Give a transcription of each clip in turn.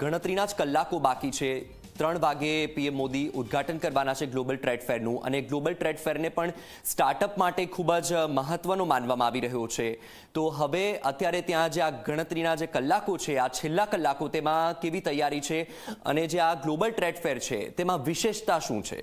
ગણતરીના જ કલાકો બાકી છે. ત્રણ વાગે પીએમ મોદી ઉદ્ઘાટન કરવાના છે ગ્લોબલ ટ્રેડ ફેરનું અને ગ્લોબલ ટ્રેડ ફેરને પણ સ્ટાર્ટઅપ માટે ખૂબ જ મહત્વનો માનવામાં આવી રહ્યો છે. તો હવે અત્યારે ત્યાં જે આ ગણતરીના જે કલાકો છે, આ છેલ્લા કલાકો તેમાં કેવી તૈયારી છે અને જે આ ગ્લોબલ ટ્રેડ ફેર છે તેમાં વિશેષતા શું છે?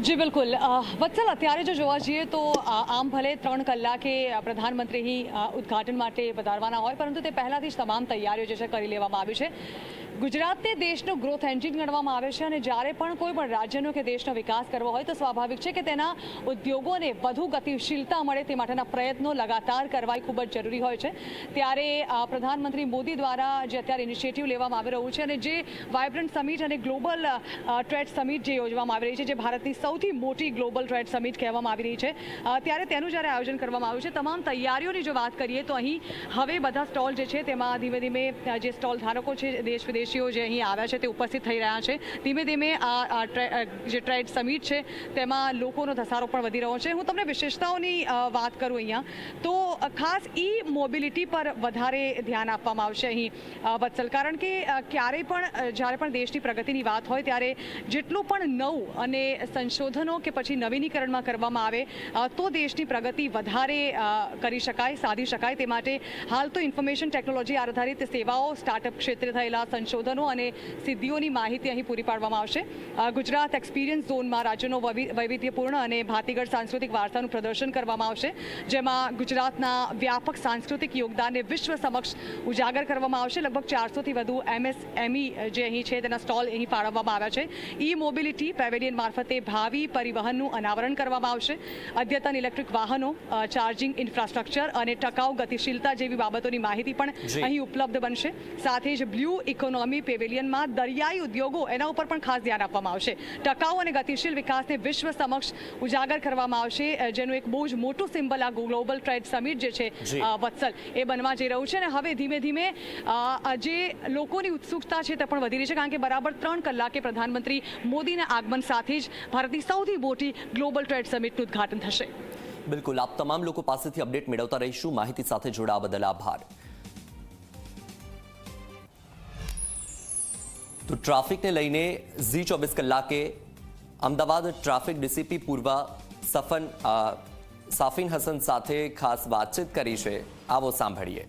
જી, બિલકુલ. વત્સલ, અત્યારે જો જોવા જઈએ તો આમ ભલે ત્રણ કલાકે પ્રધાનમંત્રી ઉદઘાટન માટે પધારવાના હોય, પરંતુ તે પહેલાથી જ તમામ તૈયારીઓ જે છે કરી લેવામાં આવી છે. ગુજરાતને દેશનો ગ્રોથ એન્જિન ગણવામાં આવે છે અને જ્યારે પણ કોઈ પણ રાજ્યનો કે દેશનો વિકાસ કરવો હોય તો સ્વાભાવિક છે કે તેના ઉદ્યોગોને વધુ ગતિશીલતા મળે તે માટેના પ્રયત્નો લગાતાર કરવા ખૂબ જ જરૂરી હોય છે. ત્યારે પ્રધાનમંત્રી મોદી દ્વારા જે અત્યારે ઇનિશિયેટિવ લેવામાં આવી રહ્યું છે અને જે વાઇબ્રન્ટ સમિટ અને ગ્લોબલ ટ્રેડ સમિટ જે યોજવામાં આવી રહી છે, જે ભારતની સૌથી મોટી ગ્લોબલ ટ્રેડ સમિટ કહેવામાં આવી રહી છે ત્યારે તેનું જ્યારે આયોજન કરવામાં આવ્યું છે, તમામ તૈયારીઓની જો વાત કરીએ તો અહીં હવે બધા સ્ટોલ જે છે તેમાં ધીમે ધીમે જે સ્ટોલ ધારકો છે દેશ વિદેશીઓ જે અહીં આવ્યા છે તે ઉપસ્થિત થઈ રહ્યા છે. ધીમે ધીમે આ જે ટ્રેડ સમિટ છે તેમાં લોકોનો ધસારો પણ વધી રહ્યો છે. હું તમને વિશેષતાઓની વાત કરું અહીંયા. તો ખાસ ઈ મોબિલિટી પર વધારે ધ્યાન આપવામાં આવશે અહીં વત્સલ. કારણ કે ક્યારેય પણ જ્યારે પણ દેશની પ્રગતિની વાત હોય ત્યારે જેટલું પણ નવું અને સંશોધનો કે પછી નવીનીકરણમાં કરવામાં આવે તો દેશની પ્રગતિ વધારે કરી શકાય, સાધી શકાય. તે માટે હાલ તો ઇન્ફોર્મેશન ટેકનોલોજી આધારિત સેવાઓ સ્ટાર્ટઅપ ક્ષેત્રે થયેલા, સંશોધનો અને સિદ્ધિઓની માહિતી અહીં પૂરી પાડવામાં આવશે. ગુજરાત એક્સપિરિયન્સ ઝોનમાં રાજ્યનો વૈવિધ્યપૂર્ણ અને ભાતીગળ સાંસ્કૃતિક વારસાનું પ્રદર્શન કરવામાં આવશે. જેમાં ગુજરાતના વ્યાપક સાંસ્કૃતિક યોગદાનને વિશ્વ સમક્ષ ઉજાગર કરવામાં આવશે. લગભગ ચારસોથી વધુ એમએસએમઈ જે અહીં છે તેના સ્ટોલ અહીં ફાળવવામાં આવ્યા છે. ઈ મોબિલિટી પેવેલિયન મારફતે ભાવિ પરિવહનનું અનાવરણ કરવામાં આવશે. અદ્યતન ઇલેક્ટ્રિક વાહનો ચાર્જિંગ ઇન્ફ્રાસ્ટ્રક્ચર અને ટકાઉ ગતિશીલતા જેવી બાબતોની માહિતી પણ અહીં ઉપલબ્ધ બનશે. સાથે જ બ્લુ ઇકોનોમી પેવેલિયનમાં દરિયાઈ ઉદ્યોગો એના ઉપર પણ ખાસ ધ્યાન આપવામાં આવશે. ટકાઉ અને ગતિશીલ વિકાસને વિશ્વ સમક્ષ ઉજાગર કરવામાં આવશે. જેનું એક બહુ જ મોટું સિમ્બલ આ ગ્લોબલ ટ્રેડ સમિટ જે છે વત્સલ એ બનવા જઈ રહ્યું છે. અને હવે ધીમે ધીમે જે લોકોની ઉત્સુકતા છે તે પણ વધી રહી છે કારણ કે બરાબર ત્રણ કલાકે પ્રધાનમંત્રી મોદીના આગમન સાથે જ ભારતની સૌથી મોટી ગ્લોબલ ટ્રેડ સમિટનું ઉદ્ઘાટન થશે. બિલકુલ. આપ તમામ લોકો પાસેથી અપડેટ મેળવતા રહીશું. માહિતી સાથે જોડાવા બદલ આભાર. તો ટ્રાફિકને લઈને ઝી ચોવીસ કલાકે અમદાવાદ ટ્રાફિક ડીસીપી પૂર્વ સફન સાફિન હસન સાથે ખાસ વાતચીત કરી છે આવો સાંભળીએ